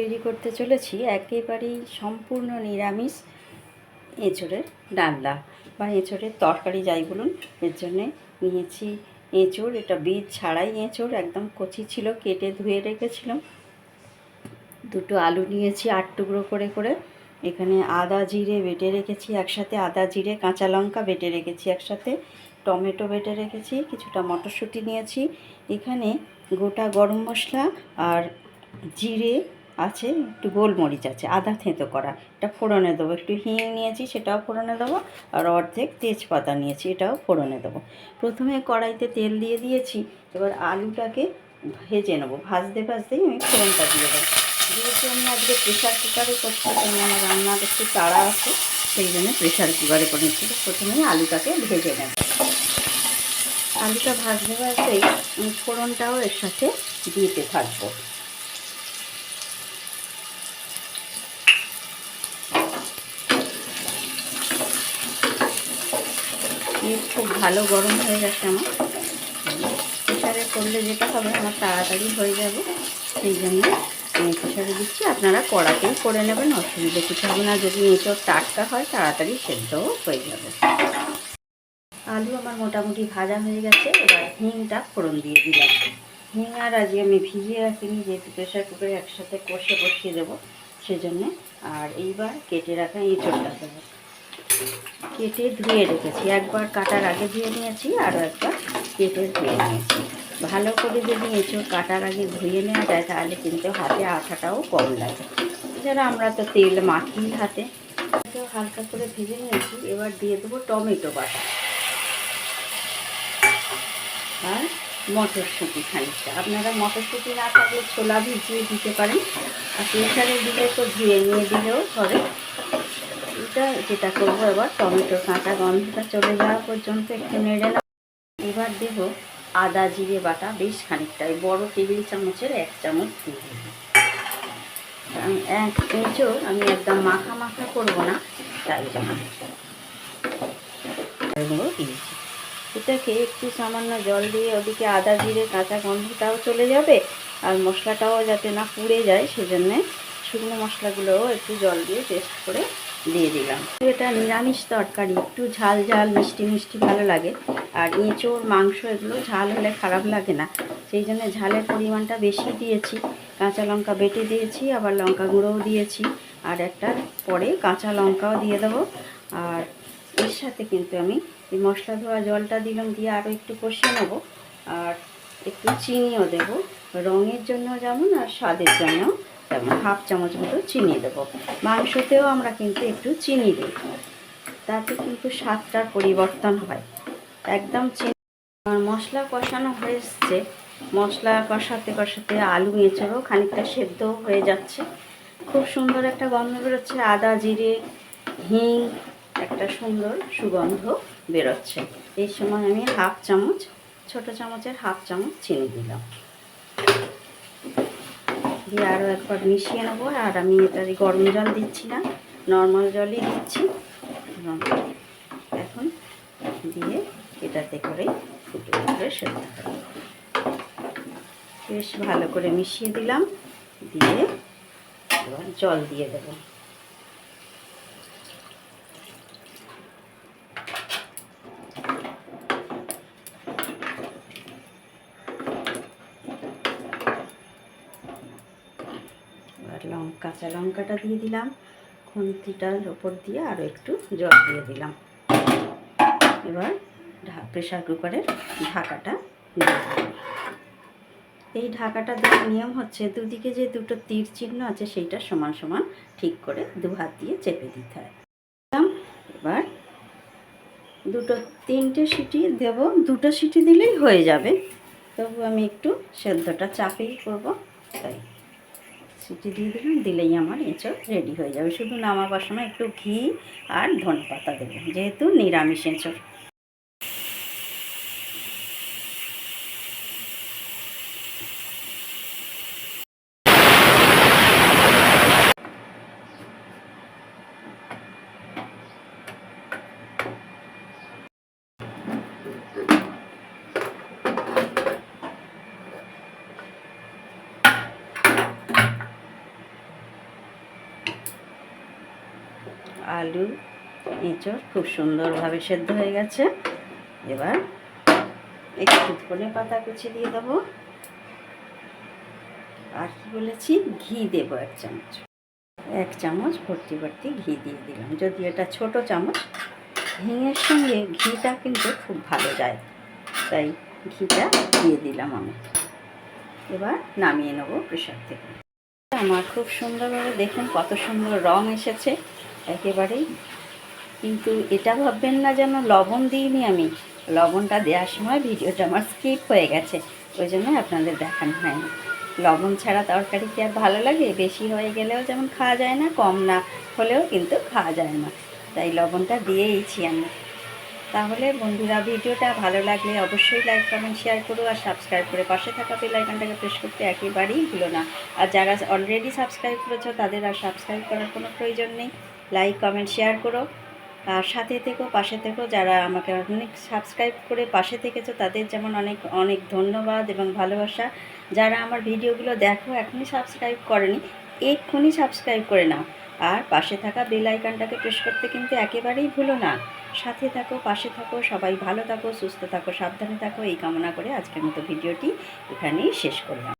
তৈরি করতে চলেছি একেবারেই সম্পূর্ণ নিরামিষ এঁচড়ের ডালনা বা এঁচড়ের তরকারি, যাই বলুন। এর জন্যে নিয়েছি এঁচড়, এটা বীজ ছাড়াই এঁচড়, একদম কচি ছিল, কেটে ধুয়ে রেখেছিলাম। দুটো আলু নিয়েছি আট টুকরো করে করে। এখানে আদা জিরে বেটে রেখেছি একসাথে, আদা জিরে, কাঁচা লঙ্কা বেটে রেখেছি একসাথে, টমেটো বেটে রেখেছি, কিছুটা মটরশুঁটি নিয়েছি। এখানে গোটা গরম মশলা আর জিরে আছে, একটু গোলমরিচ আছে, আদা থেঁতো করা। এটা ফোড়নে দেবো। একটু হিং নিয়েছি, সেটাও ফোড়নে দেবো। আর অর্ধেক তেজপাতা নিয়েছি, এটাও ফোড়নে দেবো। প্রথমে কড়াইতে তেল দিয়ে দিয়েছি, এবার আলুটাকে ভেজে নেব। ভাজতে ভাজতেই আমি ফোড়নটা দিয়ে দেবো। যেহেতু আমি আজকে প্রেশার কুকারে করছি কারণ আমার রান্নার একটু তাড়া আছে, সেই জন্য প্রেশার কুকারে করে নিচ্ছি। তো প্রথমেই আলুটাকে ভেজে নেব। আলুটা ভাজতে ভাজতেই ফোড়নটাও এর সাথে দিতে থাকব তেল খুব ভালো গরম হয়ে গেছে আমার। প্রেশারে করলে যেটা হবে, আমার তাড়াতাড়ি হয়ে যাবে। সেই জন্য আমি প্রেশারে দিচ্ছি। আপনারা কড়াতেই করে নেবেন, অসুবিধা কিছু হবে না। যদি এঁচড় টাটকা হয়, তাড়াতাড়ি সেদ্ধও হয়ে যাবে। আলু আমার মোটামুটি ভাজা হয়ে গেছে। এবার হিংটা ফোড়ন দিয়ে দিলাম। হিং আর আজকে আমি ভিজিয়ে রাখিনি, যেহেতু প্রেশার কুকারে একসাথে কষে বসিয়ে দেবো, সেজন্যে। আর এইবার কেটে রাখা এঁচড়টা দেবো। কেটে ধুয়ে রেখেছি। একবার কাটার আগে ধুয়ে নিয়েছি আরও একবার কেটে ধুয়ে নিয়েছি। ভালো করে যদি এঁচড় কাটার আগে ধুয়ে নেওয়া যায়, তাহলে কিন্তু হাতে আঠাটাও কম লাগে। এছাড়া আমরা তো তেল মাখি হাতে। হালকা করে ভেজে নিয়েছি, এবার দিয়ে দেবো টমেটো বাটা। আর মটরশুঁটি খানিকটা। আপনারা মটরশুঁটি না থাকলে ছোলা ভিজিয়ে দিতে পারেন। আর প্রেশারে দিলে তো ধুয়ে নিয়ে দিলেও হবে এটা যেটা করব এবার টমেটোর কাঁচা গন্ধটা চলে যাওয়া পর্যন্ত একটু নেড়ে নেব এবার দেব আদা, জিরে, বাটা, বেশ খানিকটা বড়ো টেবিল চামচের এক চামচ দিয়ে দেবো। এক ইঞ্চও আমি একদম মাখা মাখা করব না, তাই জন্য। দিয়েছি এটাকে একটু সামান্য জল দিয়ে ওদিকে আদা, জিরে, কাঁচা গন্ধটাও চলে যাবে, আর মশলাটাও যাতে না পুড়ে যায়, সেজন্যে শুকনো মশলাগুলোও একটু জল দিয়ে টেস্ট করে দিয়ে দিলাম। এটা নিরামিষ তরকারি, একটু ঝাল ঝাল, মিষ্টি মিষ্টি ভালো লাগে। আর এঁচোড়, মাংস এগুলো ঝাল হলে খারাপ লাগে না। সেই জন্য ঝালের পরিমাণটা বেশি দিয়েছি। কাঁচা লঙ্কা বেটে দিয়েছি, আবার লঙ্কা গুঁড়োও দিয়েছি। আর একটা পরে কাঁচা লঙ্কাও দিয়ে দেবো। আর এর সাথে কিন্তু আমি এই মশলা ধোয়া জলটা দিলাম দিয়ে আরও একটু কষিয়ে নেব। আর একটু চিনিও দেবো। রঙের জন্য যেমন আর স্বাদের জন্য। তেমন হাফ চামচ মতো চিনি দেবো। মাংসতেও আমরা কিন্তু একটু চিনি দিই। তাতে কিন্তু স্বাদটার পরিবর্তন হয়। একদম চিনি আর মশলা কষানো হয়ে মশলা কষাতে কষাতে আলু এঁচড়ও খানিকটা সেদ্ধ হয়ে যাচ্ছে। খুব সুন্দর একটা গন্ধ বেরোচ্ছে। আদা, জিরে, হিং, একটা সুন্দর সুগন্ধ বেরোচ্ছে। এই সময় আমি হাফ চামচ, ছোট চামচের হাফ চামচ চিনি দিলাম। দিয়ে আরও একবার মিশিয়ে নেব। আর আমি এটা গরম জল দিচ্ছি না নর্মাল জলই দিচ্ছি। এখন দিয়ে এটাতে করে ফুটে ফুটে সেদ্ধ বেশ ভালো করে মিশিয়ে দিলাম, দিয়ে এবার জল দিয়ে দেবো এবার লঙ্কা কাঁচা লঙ্কাটা দিয়ে দিলাম খুন্তিটার ওপর দিয়ে আরও একটু জল দিয়ে দিলাম। এবার প্রেশার কুকারের ঢাকাটা এই ঢাকাটা দেওয়ার নিয়ম হচ্ছে, দুদিকে যে দুটো তীর চিহ্ন আছে সেইটা সমান সমান ঠিক করে দু হাত দিয়ে চেপে দিতে হয়। এবার দুটো, তিনটে সিটি দেব, দুটো সিটি দিলেই হয়ে যাবে। তবু আমি একটু সেদ্ধটা চাপেই করব, তাই। সিটি দিয়ে দিলাম, দিলেই আমার এঁচড় রেডি হয়ে যাবে। শুধু নামাবার সময় একটু ঘি আর ধনে পাতা দেবো, যেহেতু নিরামিষ এঁচড়। আলু, এঁচড় খুব সুন্দরভাবে সেদ্ধ হয়ে গেছে। এবার একটু ধনে পাতা কুচি দিয়ে দেবো। আর কি বলেছি? ঘি দেবো এক চামচ। এক চামচ ভর্তি ভর্তি ঘি দিয়ে দিলাম। যদি এটা ছোট চামচ, হিঙের সঙ্গে ঘিটা কিন্তু খুব ভালো যায়। তাই ঘিটা দিয়ে দিলাম আমি। এবার নামিয়ে নেব প্রেশার থেকে। আমার খুব সুন্দরভাবে দেখুন, কত সুন্দর রং এসেছে। একেবারেই। কিন্তু এটা ভাববেন না যেন লবণ দিইনি আমি। লবণটা দেওয়ার সময় ভিডিওটা আমার স্কিপ হয়ে গেছে। ওই জন্য আপনাদের দেখানো হয়নি। লবণ ছাড়া তরকারি কি আর ভালো লাগে? বেশি হয়ে গেলেও যেমন খাওয়া যায় না, কম না হলেও কিন্তু খাওয়া যায় না। তাই লবণটা দিয়েইছি আমি। তাহলে বন্ধুরা, ভিডিওটা ভালো লাগলে অবশ্যই লাইক, কমেন্ট, শেয়ার করো আর সাবস্ক্রাইব করে পাশে থাকা বেল আইকনটাকে প্রেস করতে একেবারেই ভুলো না। আর যারা অলরেডি সাবস্ক্রাইব করেছ, তাদের আর সাবস্ক্রাইব করার কোনো প্রয়োজন নেই। লাইক কমেন্ট শেয়ার করো। আর সাথে থেকো, পাশে থেকো, যারা আমাকে অনেক সাবস্ক্রাইব করে পাশে থেকেছো, তাদের যেমন অনেক অনেক ধন্যবাদ এবং ভালোবাসা। যারা আমার ভিডিওগুলো দেখো, এখনই সাবস্ক্রাইব করেনি, এক্ষুনি সাবস্ক্রাইব করে নাও। আর পাশে থাকা বেল আইকনটাকে প্রেস করতে কিন্তু একেবারেই ভুলো না। সাথে থাকো, পাশে থাকো, সবাই ভালো থাকো, সুস্থ থাকো, সাবধানে থাকো, এই কামনা করে আজকের মতো ভিডিওটি এখানেই শেষ করলাম।